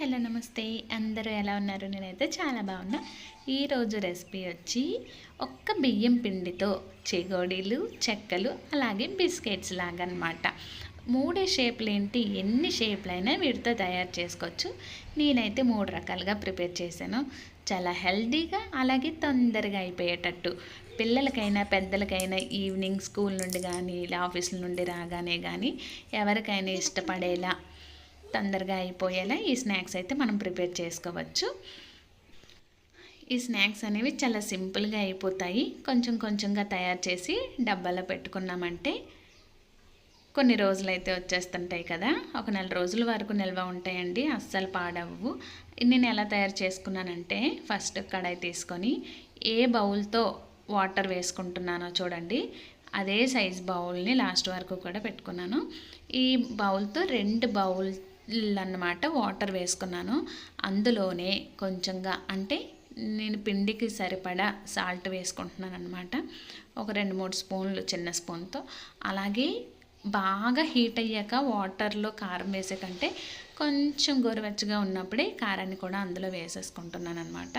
Hello నమస్తే అందరూ ఎలా ఉన్నారు? నేనైతే చాలా బాగున్నా. ఈరోజు రెసిపీ వచ్చి ఒక్క బియ్యం పిండితో చెగోడీలు చెక్కలు అలాగే బిస్కెట్స్ లాగా అనమాట మూడే షేప్లు ఏంటి ఎన్ని షేప్లైనా వీటితో తయారు చేసుకోవచ్చు. నేనైతే మూడు రకాలుగా ప్రిపేర్ చేశాను. చాలా హెల్దీగా అలాగే తొందరగా అయిపోయేటట్టు. పిల్లలకైనా పెద్దలకైనా ఈవినింగ్ స్కూల్ నుండి కానీ ఇలా ఆఫీసుల నుండి రాగానే కానీ ఎవరికైనా ఇష్టపడేలా తొందరగా అయిపోయేలా ఈ స్నాక్స్ అయితే మనం ప్రిపేర్ చేసుకోవచ్చు. ఈ స్నాక్స్ అనేవి చాలా సింపుల్గా అయిపోతాయి. కొంచెం కొంచెంగా తయారు చేసి డబ్బాలో పెట్టుకున్నామంటే కొన్ని రోజులు అయితే వచ్చేస్తుంటాయి కదా. ఒక నెల రోజుల వరకు నిల్వ ఉంటాయండి. అస్సలు పాడవు నేను ఎలా తయారు చేసుకున్నానంటే ఫస్ట్ కడాయి తీసుకొని ఏ బౌల్తో వాటర్ వేసుకుంటున్నానో చూడండి. అదే సైజ్ బౌల్ని లాస్ట్ వరకు కూడా పెట్టుకున్నాను. ఈ బౌల్తో రెండు బౌల్ అన్నమాట వాటర్ వేసుకున్నాను. అందులోనే కొంచెంగా అంటే నేను పిండికి సరిపడా సాల్ట్ వేసుకుంటున్నాను అనమాట ఒక రెండు మూడు స్పూన్లు చిన్న స్పూన్తో. అలాగే బాగా హీట్ అయ్యాక వాటర్లో కారం వేసే కంటే కొంచెం గోరువెచ్చగా ఉన్నప్పుడే కారాన్ని కూడా అందులో వేసేసుకుంటున్నాను అనమాట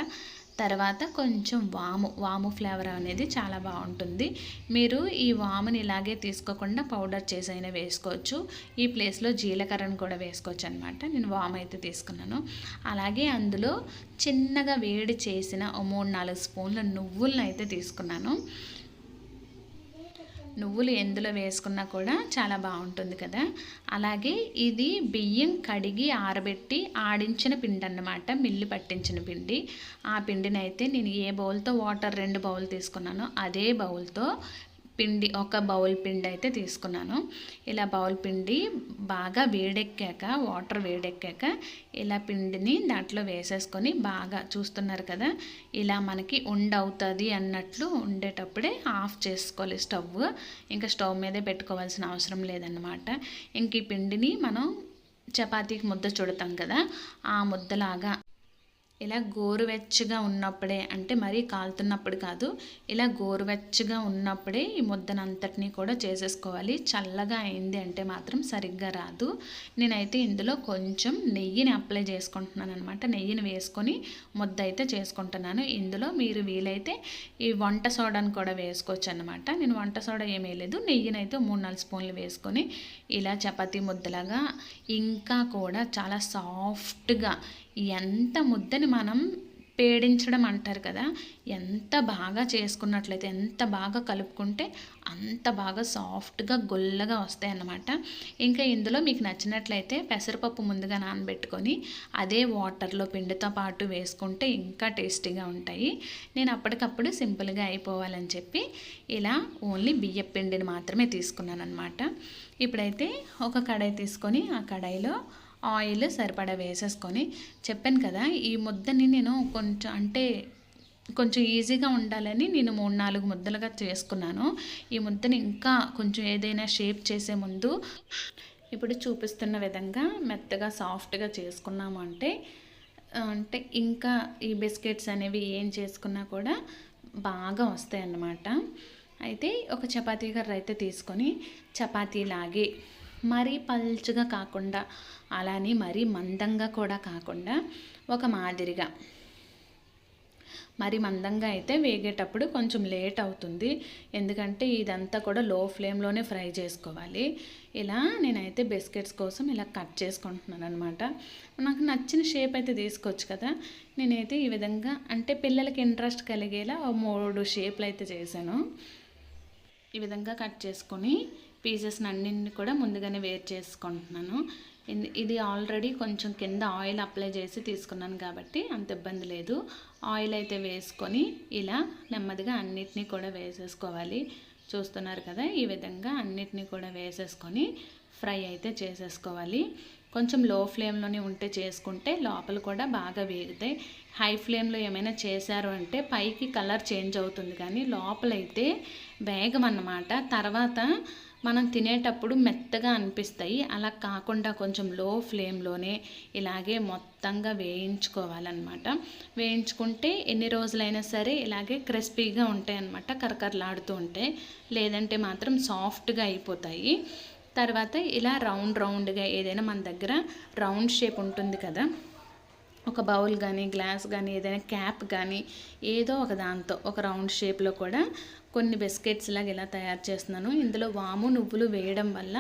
తర్వాత కొంచెం వాము వాము ఫ్లేవర్ అనేది చాలా బాగుంటుంది. మీరు ఈ వాముని ఇలాగే తీసుకోకుండా పౌడర్ చేసి వేసుకోవచ్చు. ఈ ప్లేస్లో జీలకర్రను కూడా వేసుకోవచ్చు అనమాట నేను వాము అయితే తీసుకున్నాను. అలాగే అందులో చిన్నగా వేడి చేసిన ఓ మూడు నాలుగు స్పూన్ల నువ్వులను అయితే తీసుకున్నాను. నువ్వులు ఎందులో వేసుకున్నా కూడా చాలా బాగుంటుంది కదా. అలాగే ఇది బియ్యం కడిగి ఆరబెట్టి ఆడించిన పిండి అన్నమాట మిల్లి పట్టించిన పిండి. ఆ పిండిని అయితే నేను ఏ బౌల్తో వాటర్ రెండు బౌల్ తీసుకున్నానో అదే బౌల్తో పిండి ఒక బౌల్ పిండి అయితే తీసుకున్నాను. ఇలా బౌల్ పిండి బాగా వేడెక్కాక వాటర్ వేడెక్కాక ఇలా పిండిని దాంట్లో వేసేసుకొని బాగా చూస్తున్నారు కదా ఇలా మనకి ఉండవుతుంది అన్నట్లు ఉండేటప్పుడే ఆఫ్ చేసుకోవాలి స్టవ్. ఇంకా స్టవ్ మీదే పెట్టుకోవాల్సిన అవసరం లేదన్నమాట. ఇంక ఈ పిండిని మనం చపాతీకి ముద్ద చుడతాం కదా ఆ ముద్దలాగా ఇలా గోరువెచ్చగా ఉన్నప్పుడే అంటే మరీ కాలుతున్నప్పుడు కాదు ఇలా గోరువెచ్చగా ఉన్నప్పుడే ఈ ముద్దనంతటినీ కూడా చేసేసుకోవాలి. చల్లగా అయింది అంటే మాత్రం సరిగ్గా రాదు. నేనైతే ఇందులో కొంచెం నెయ్యిని అప్లై చేసుకుంటున్నాను అనమాట నెయ్యిని వేసుకొని ముద్ద అయితే చేసుకుంటున్నాను. ఇందులో మీరు వీలైతే ఈ వంట సోడాను కూడా వేసుకోవచ్చు అనమాట నేను వంట సోడా ఏమీ లేదు నెయ్యిని అయితే మూడు నాలుగు స్పూన్లు వేసుకొని ఇలా చపాతీ ముద్దలాగా ఇంకా కూడా చాలా సాఫ్ట్గా ఎంత ముద్దని మనం పేడించడం అంటారు కదా ఎంత బాగా చేసుకున్నట్లయితే ఎంత బాగా కలుపుకుంటే అంత బాగా సాఫ్ట్గా గొల్లగా వస్తాయి అన్నమాట ఇంకా ఇందులో మీకు నచ్చినట్లయితే పెసరపప్పు ముందుగా నానబెట్టుకొని అదే వాటర్లో పిండితో పాటు వేసుకుంటే ఇంకా టేస్టీగా ఉంటాయి. నేను అప్పటికప్పుడు సింపుల్గా అయిపోవాలని చెప్పి ఇలా ఓన్లీ బియ్య పిండిని మాత్రమే తీసుకున్నాను అనమాట ఇప్పుడైతే ఒక కడాయి తీసుకొని ఆ కడాయిలో ఆయిల్ సరిపడా వేసేసుకొని చెప్పాను కదా ఈ ముద్దని నేను కొంచెం అంటే కొంచెం ఈజీగా ఉండాలని నేను మూడు నాలుగు ముద్దలుగా చేసుకున్నాను. ఈ ముద్దని ఇంకా కొంచెం ఏదైనా షేప్ చేసే ముందు ఇప్పుడు చూపిస్తున్న విధంగా మెత్తగా సాఫ్ట్గా చేసుకున్నాము అంటే అంటే ఇంకా ఈ బిస్కెట్స్ అనేవి ఏం చేసుకున్నా కూడా బాగా వస్తాయి అన్నమాట అయితే ఒక చపాతీ కర్ర అయితే తీసుకొని చపాతీ లాగే మరీ పల్చగా కాకుండా అలానే మరీ మందంగా కూడా కాకుండా ఒక మాదిరిగా. మరి మందంగా అయితే వేగేటప్పుడు కొంచెం లేట్ అవుతుంది. ఎందుకంటే ఇదంతా కూడా లో ఫ్లేమ్లోనే ఫ్రై చేసుకోవాలి. ఇలా నేనైతే బిస్కెట్స్ కోసం ఇలా కట్ చేసుకుంటున్నాను అనమాట నాకు నచ్చిన షేప్ అయితే తీసుకోవచ్చు కదా. నేనైతే ఈ విధంగా అంటే పిల్లలకి ఇంట్రెస్ట్ కలిగేలా మూడు షేప్లు అయితే చేశాను. ఈ విధంగా కట్ చేసుకొని పీసెస్ అన్నింటిని కూడా ముందుగానే వేరు చేసుకుంటున్నాను. ఇది ఆల్రెడీ కొంచెం కింద ఆయిల్ అప్లై చేసి తీసుకున్నాను కాబట్టి అంత ఇబ్బంది లేదు. ఆయిల్ అయితే వేసుకొని ఇలా నెమ్మదిగా అన్నిటినీ కూడా వేసేసుకోవాలి. చూస్తున్నారు కదా ఈ విధంగా అన్నిటినీ కూడా వేసేసుకొని ఫ్రై అయితే చేసేసుకోవాలి. కొంచెం లో ఫ్లేమ్లోనే ఉంటే చేసుకుంటే లోపల కూడా బాగా వేగుతాయి. హై ఫ్లేమ్లో ఏమైనా చేశారు అంటే పైకి కలర్ చేంజ్ అవుతుంది కానీ లోపలైతే వేగం అన్నమాట. తర్వాత మనం తినేటప్పుడు మెత్తగా అనిపిస్తాయి. అలా కాకుండా కొంచెం లో ఫ్లేమ్లోనే ఇలాగే మొత్తంగా వేయించుకోవాలన్నమాట. వేయించుకుంటే ఎన్ని రోజులైనా సరే ఇలాగే క్రిస్పీగా ఉంటాయి అన్నమాట కరకరలాడుతూ ఉంటాయి లేదంటే మాత్రం సాఫ్ట్గా అయిపోతాయి. తర్వాత ఇలా రౌండ్ రౌండ్గా ఏదైనా మన దగ్గర రౌండ్ షేప్ ఉంటుంది కదా ఒక బౌల్ కానీ గ్లాస్ కానీ ఏదైనా క్యాప్ కానీ ఏదో ఒక దాంతో ఒక రౌండ్ షేప్లో కూడా కొన్ని బిస్కెట్స్ లాగా ఇలా తయారు చేస్తున్నాను. ఇందులో వాము నువ్వులు వేయడం వల్ల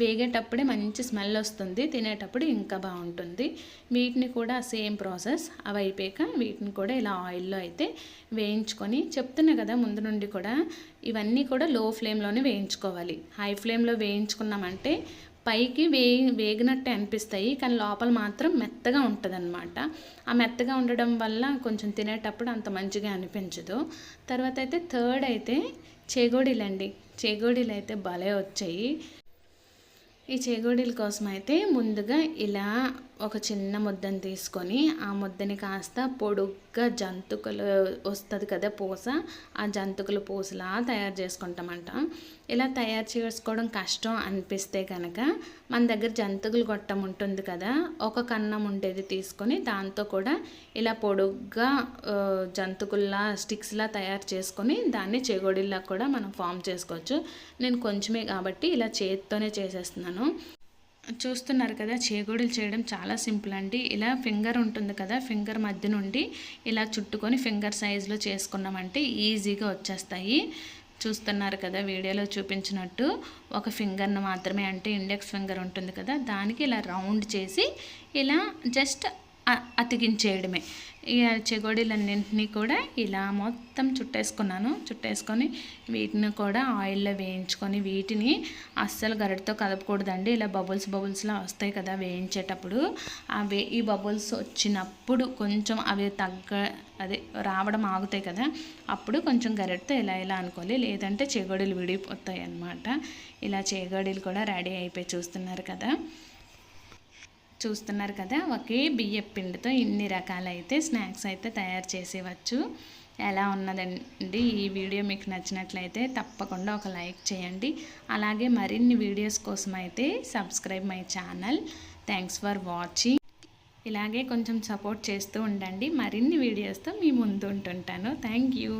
వేగేటప్పుడే మంచి స్మెల్ వస్తుంది తినేటప్పుడు ఇంకా బాగుంటుంది. వీటిని కూడా సేమ్ ప్రాసెస్ అవి అయిపోయాక వీటిని కూడా ఇలా ఆయిల్లో అయితే వేయించుకొని చెప్తున్నా కదా ముందు నుండి కూడా ఇవన్నీ కూడా లో ఫ్లేమ్లోనే వేయించుకోవాలి. హై ఫ్లేమ్లో వేయించుకున్నామంటే పైకి వే వేగినట్టే అనిపిస్తాయి కానీ లోపల మాత్రం మెత్తగా ఉంటుంది అనమాట ఆ మెత్తగా ఉండడం వల్ల కొంచెం తినేటప్పుడు అంత మంచిగా అనిపించదు. తర్వాత అయితే థర్డ్ అయితే చేగోడీలండి. చేగోడీలు అయితే భలే వచ్చాయి. ఈ చేగోడీల కోసం అయితే ముందుగా ఇలా ఒక చిన్న ముద్దను తీసుకొని ఆ ముద్దని కాస్త పొడుగ్గా జంతుకలు వస్తుంది కదా పూస ఆ జంతుకుల పూసలా తయారు చేసుకుంటామంట. ఇలా తయారు చేసుకోవడం కష్టం అనిపిస్తే కనుక మన దగ్గర జంతుకులు గొట్టం ఉంటుంది కదా ఒక కన్నం ఉండేది తీసుకొని దాంతో కూడా ఇలా పొడుగ్గా జంతుకుల్లా స్టిక్స్లా తయారు చేసుకొని దాన్ని చెగోడిలా కూడా మనం ఫామ్ చేసుకోవచ్చు. నేను కొంచెమే కాబట్టి ఇలా చేతితోనే చేసేస్తున్నాను. చూస్తున్నారు కదా చేగోడీలు చేయడం చాలా సింపుల్ అండి. ఇలా ఫింగర్ ఉంటుంది కదా ఫింగర్ మధ్య నుండి ఇలా చుట్టుకొని ఫింగర్ సైజులో చేసుకున్నామంటే ఈజీగా వచ్చేస్తాయి. చూస్తున్నారు కదా వీడియోలో చూపించినట్టు ఒక ఫింగర్ను మాత్రమే అంటే ఇండెక్స్ ఫింగర్ ఉంటుంది కదా దానికి ఇలా రౌండ్ చేసి ఇలా జస్ట్ అతికించేయడమే. ఇక చెగోడీలన్నింటినీ కూడా ఇలా మొత్తం చుట్టేసుకున్నాను. చుట్టేసుకొని వీటిని కూడా ఆయిల్లో వేయించుకొని వీటిని అస్సలు గరిటతో కదపకూడదండి. ఇలా బబుల్స్ బబుల్స్లా వస్తాయి కదా వేయించేటప్పుడు. అవి ఈ బబుల్స్ వచ్చినప్పుడు కొంచెం అవి తగ్గ అదే రావడం ఆగుతాయి కదా అప్పుడు కొంచెం గరిటతో ఇలా ఇలా అనుకోవాలి. లేదంటే చెగోడీలు విడిపోతాయి అన్నమాట ఇలా చేగోడీలు కూడా రెడీ అయిపోయి చూస్తున్నారు కదా. చూస్తున్నారు కదా ఒకే బియ్యపు పిండితో ఇన్ని రకాలైతే స్నాక్స్ అయితే తయారు చేసేవచ్చు. ఎలా ఉన్నదండి ఈ వీడియో మీకు నచ్చినట్లయితే తప్పకుండా ఒక లైక్ చేయండి. అలాగే మరిన్ని వీడియోస్ కోసం అయితే subscribe my channel. Thanks for watching. ఇలాగే కొంచెం సపోర్ట్ చేస్తూ ఉండండి. మరిన్ని వీడియోస్తో మీ ముందు ఉంటుంటాను. Thank you.